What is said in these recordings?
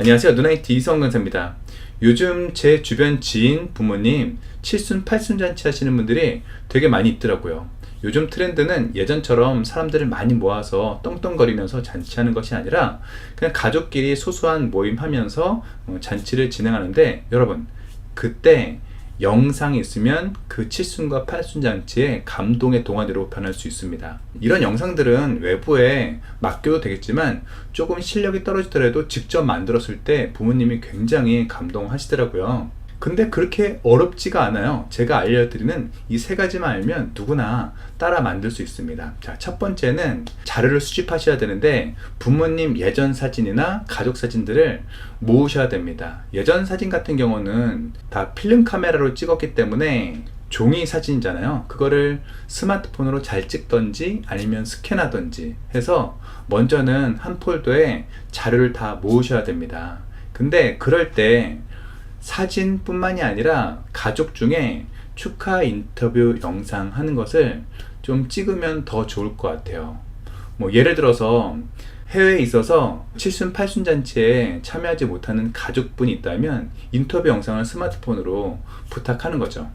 안녕하세요. 누나이트 이성근사입니다. 요즘 제 주변 지인, 부모님 칠순, 팔순 잔치 하시는 분들이 되게 많이 있더라고요. 요즘 트렌드는 예전처럼 사람들을 많이 모아서 떵떵거리면서 잔치하는 것이 아니라 그냥 가족끼리 소소한 모임 하면서 어, 잔치를 진행하는데 여러분 그때 영상이 있으면 그 칠순과 팔순 잔치의 감동의 동화대로 변할 수 있습니다. 이런 영상들은 외부에 맡겨도 되겠지만 조금 실력이 떨어지더라도 직접 만들었을 때 부모님이 굉장히 감동하시더라고요. 근데 그렇게 어렵지가 않아요. 제가 알려드리는 이 세 가지만 알면 누구나 따라 만들 수 있습니다. 자, 첫 번째는 자료를 수집하셔야 되는데 부모님 예전 사진이나 가족 사진들을 모으셔야 됩니다. 예전 사진 같은 경우는 다 필름 카메라로 찍었기 때문에 종이 사진이잖아요. 그거를 스마트폰으로 잘 찍던지 아니면 스캔하던지 해서 먼저는 한 폴더에 자료를 다 모으셔야 됩니다. 근데 그럴 때 사진뿐만이 아니라 가족 중에 축하 인터뷰 영상 하는 것을 좀 찍으면 더 좋을 것 같아요. 뭐 예를 들어서 해외에 있어서 칠순 팔순 잔치에 참여하지 못하는 가족분이 있다면 인터뷰 영상을 스마트폰으로 부탁하는 거죠.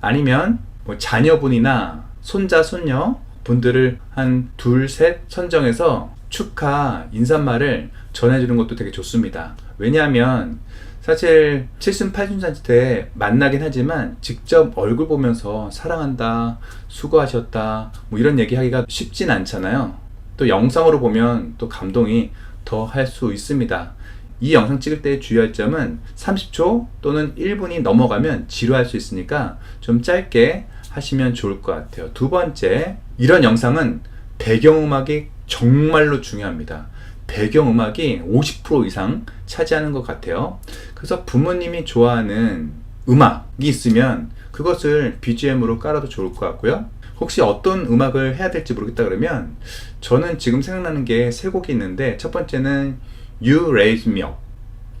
아니면 뭐 자녀분이나 손자 손녀 분들을 한 둘 셋 선정해서 축하 인사말을 전해주는 것도 되게 좋습니다. 왜냐하면 사실 칠순 팔순 잔치 때 만나긴 하지만 직접 얼굴 보면서 사랑한다, 수고하셨다, 뭐 이런 얘기하기가 쉽진 않잖아요. 또 영상으로 보면 또 감동이 더 할 수 있습니다. 이 영상 찍을 때 주의할 점은 30초 또는 1분이 넘어가면 지루할 수 있으니까 좀 짧게 하시면 좋을 것 같아요. 두 번째, 이런 영상은 배경음악이 정말로 중요합니다. 배경음악이 50% 이상 차지하는 것 같아요. 그래서 부모님이 좋아하는 음악이 있으면 그것을 BGM으로 깔아도 좋을 것 같고요. 혹시 어떤 음악을 해야 될지 모르겠다 그러면 저는 지금 생각나는 게 세 곡이 있는데 첫 번째는 You Raise Me Up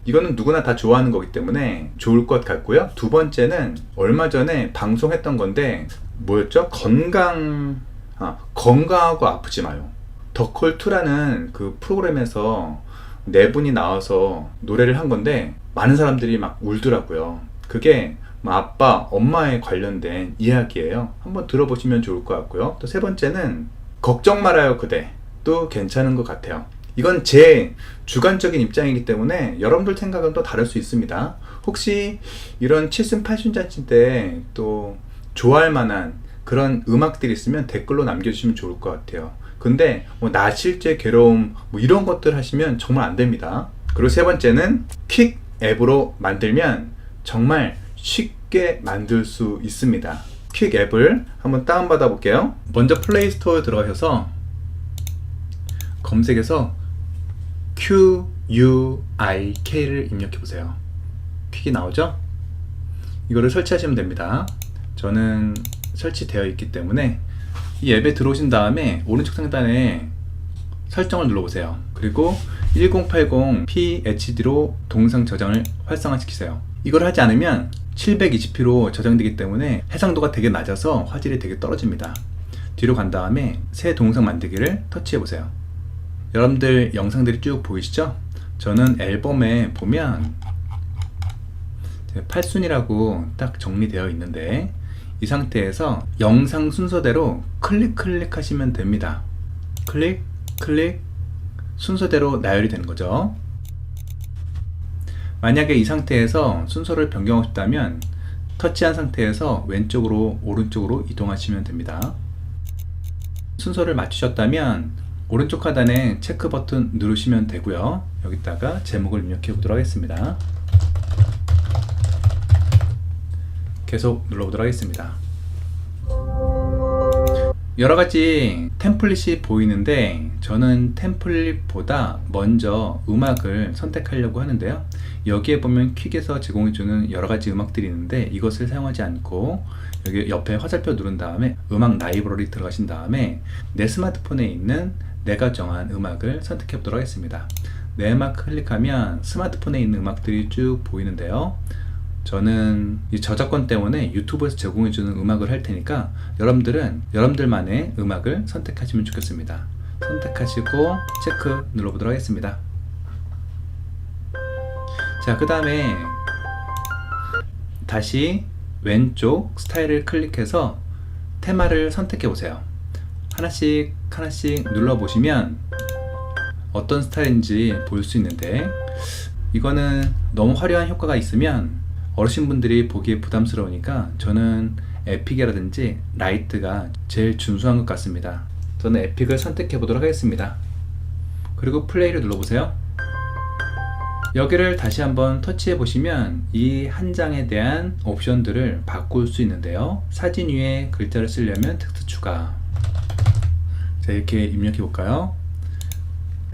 이거는 누구나 다 좋아하는 거기 때문에 좋을 것 같고요. 두 번째는 얼마 전에 방송했던 건데 뭐였죠? 건강 아, 건강하고 아프지 마요. 더콜2라는 그 프로그램에서 네 분이 나와서 노래를 한 건데 많은 사람들이 막 울더라고요. 그게 뭐 아빠, 엄마에 관련된 이야기예요. 한번 들어보시면 좋을 것 같고요. 또 세 번째는 걱정 말아요 그대 또 괜찮은 것 같아요. 이건 제 주관적인 입장이기 때문에 여러분들 생각은 또 다를 수 있습니다. 혹시 이런 칠순 팔순 잔치 때 또 좋아할 만한 그런 음악들이 있으면 댓글로 남겨주시면 좋을 것 같아요. 근데 뭐 나 실제 괴로움 뭐 이런 것들 하시면 정말 안 됩니다. 그리고 세 번째는 퀵 앱으로 만들면 정말 쉽게 만들 수 있습니다. 퀵 앱을 한번 다운받아 볼게요. 먼저 플레이 스토어에 들어가셔서 검색해서 Q U I K를 입력해 보세요. 퀵이 나오죠? 이거를 설치하시면 됩니다. 저는 설치되어 있기 때문에 이 앱에 들어오신 다음에 오른쪽 상단에 설정을 눌러보세요. 그리고 1080 PHD로 동영상 저장을 활성화시키세요. 이걸 하지 않으면 720p로 저장되기 때문에 해상도가 되게 낮아서 화질이 되게 떨어집니다. 뒤로 간 다음에 새 동영상 만들기를 터치해 보세요. 여러분들 영상들이 쭉 보이시죠? 저는 앨범에 보면 8순이라고 딱 정리되어 있는데 이 상태에서 영상 순서대로 클릭 클릭 하시면 됩니다. 클릭 클릭 순서대로 나열이 되는 거죠. 만약에 이 상태에서 순서를 변경하고 싶다면 터치한 상태에서 왼쪽으로 오른쪽으로 이동하시면 됩니다. 순서를 맞추셨다면 오른쪽 하단에 체크 버튼 누르시면 되고요. 여기다가 제목을 입력해 보도록 하겠습니다. 계속 눌러보도록 하겠습니다. 여러 가지 템플릿이 보이는데 저는 템플릿보다 먼저 음악을 선택하려고 하는데요. 여기에 보면 퀵에서 제공해주는 여러 가지 음악들이 있는데 이것을 사용하지 않고 여기 옆에 화살표 누른 다음에 음악 라이브러리 들어가신 다음에 내 스마트폰에 있는 내가 정한 음악을 선택해 보도록 하겠습니다. 내 음악 클릭하면 스마트폰에 있는 음악들이 쭉 보이는데요. 저는 이 저작권 때문에 유튜브에서 제공해주는 음악을 할 테니까 여러분들은 여러분들만의 음악을 선택하시면 좋겠습니다. 선택하시고 체크 눌러보도록 하겠습니다. 자, 그 다음에 다시 왼쪽 스타일을 클릭해서 테마를 선택해 보세요. 하나씩 하나씩 눌러 보시면 어떤 스타일인지 볼 수 있는데 이거는 너무 화려한 효과가 있으면 어르신분들이 보기에 부담스러우니까 저는 에픽이라든지 라이트가 제일 준수한 것 같습니다. 저는 에픽을 선택해 보도록 하겠습니다. 그리고 플레이를 눌러보세요. 여기를 다시 한번 터치해 보시면 이 한 장에 대한 옵션들을 바꿀 수 있는데요. 사진 위에 글자를 쓰려면 텍스트 추가. 자, 이렇게 입력해 볼까요?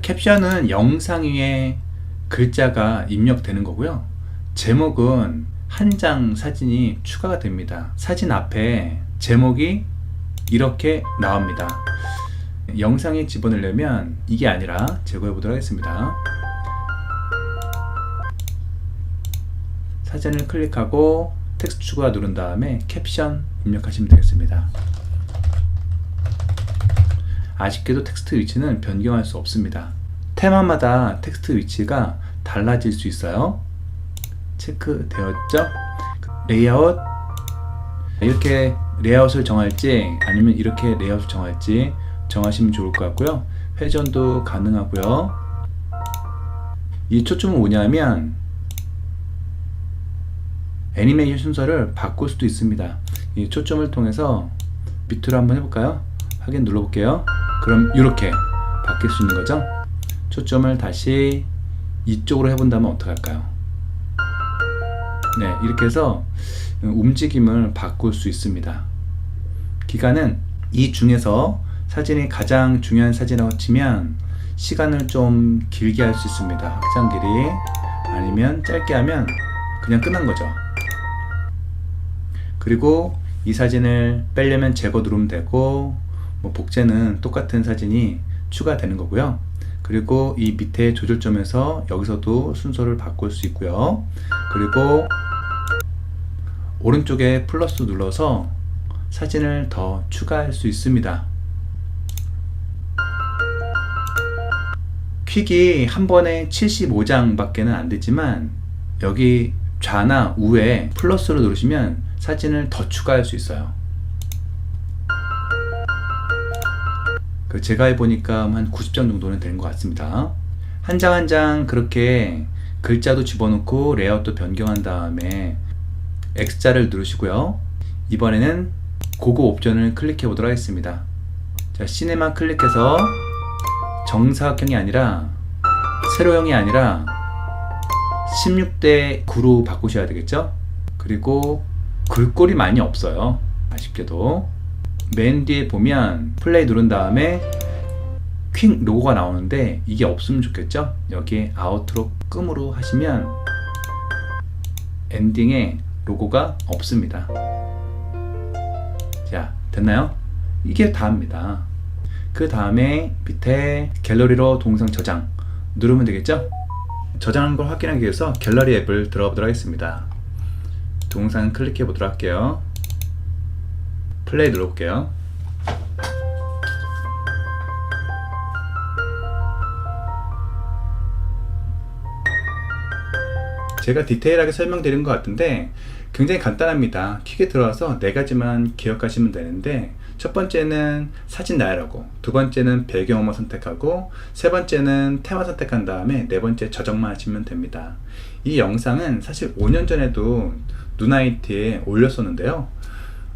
캡션은 영상 위에 글자가 입력되는 거고요. 제목은 한 장 사진이 추가가 됩니다. 사진 앞에 제목이 이렇게 나옵니다. 영상에 집어넣으려면 이게 아니라 제거해 보도록 하겠습니다. 사진을 클릭하고 텍스트 추가 누른 다음에 캡션 입력하시면 되겠습니다. 아쉽게도 텍스트 위치는 변경할 수 없습니다. 테마마다 텍스트 위치가 달라질 수 있어요. 체크되었죠? 레이아웃 이렇게 레이아웃을 정할지 아니면 이렇게 레이아웃을 정할지 정하시면 좋을 것 같고요. 회전도 가능하고요. 이 초점은 뭐냐면 애니메이션 순서를 바꿀 수도 있습니다. 이 초점을 통해서 밑으로 한번 해볼까요? 확인 눌러볼게요. 그럼 이렇게 바뀔 수 있는 거죠? 초점을 다시 이쪽으로 해본다면 어떡할까요? 네, 이렇게 해서 움직임을 바꿀 수 있습니다. 기간은 이 중에서 사진이 가장 중요한 사진이라고 치면 시간을 좀 길게 할 수 있습니다. 확장 길이 아니면 짧게 하면 그냥 끝난 거죠. 그리고 이 사진을 빼려면 제거 누르면 되고 뭐 복제는 똑같은 사진이 추가되는 거고요. 그리고 이 밑에 조절점에서 여기서도 순서를 바꿀 수 있고요. 그리고 오른쪽에 플러스 눌러서 사진을 더 추가할 수 있습니다. 퀵이 한 번에 75장 밖에는 안 되지만 여기 좌나 우에 플러스를 누르시면 사진을 더 추가할 수 있어요. 그 제가 해보니까 한 90장 정도는 되는 것 같습니다. 한 장 한 장 그렇게 글자도 집어넣고 레이아웃도 변경한 다음에 X자를 누르시고요. 이번에는 고급 옵션을 클릭해 보도록 하겠습니다. 자, 시네마 클릭해서 정사각형이 아니라 세로형이 아니라 16대 9로 바꾸셔야 되겠죠? 그리고 글꼴이 많이 없어요. 아쉽게도. 맨 뒤에 보면 플레이 누른 다음에 퀵 로고가 나오는데 이게 없으면 좋겠죠? 여기에 아웃로 끔으로 하시면 엔딩에 로고가 없습니다. 자, 됐나요? 이게 다입니다. 그 다음에 밑에 갤러리로 동영상 저장 누르면 되겠죠? 저장한 걸 확인하기 위해서 갤러리 앱을 들어가 보도록 하겠습니다. 동영상 클릭해 보도록 할게요. 플레이 눌러볼게요. 제가 디테일하게 설명드린 것 같은데 굉장히 간단합니다. 킥에 들어와서 네 가지만 기억하시면 되는데 첫 번째는 사진 나열하고 두 번째는 배경음악 선택하고 세 번째는 테마 선택한 다음에 네 번째 저장만 하시면 됩니다. 이 영상은 사실 5년 전에도 누나이트에 올렸었는데요.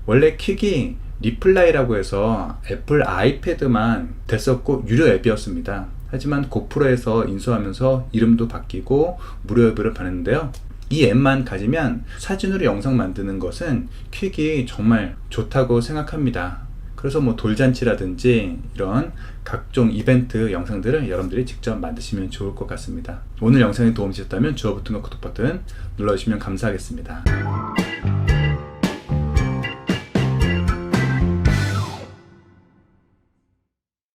원래 킥이 리플라이라고 해서 애플 아이패드만 됐었고 유료 앱이었습니다. 하지만 고프로에서 인수하면서 이름도 바뀌고 무료 앱으로 변했는데요. 이 앱만 가지면 사진으로 영상 만드는 것은 퀵이 정말 좋다고 생각합니다. 그래서 뭐 돌잔치라든지 이런 각종 이벤트 영상들을 여러분들이 직접 만드시면 좋을 것 같습니다. 오늘 영상이 도움이 되셨다면 주어 버튼과 구독 버튼 눌러주시면 감사하겠습니다.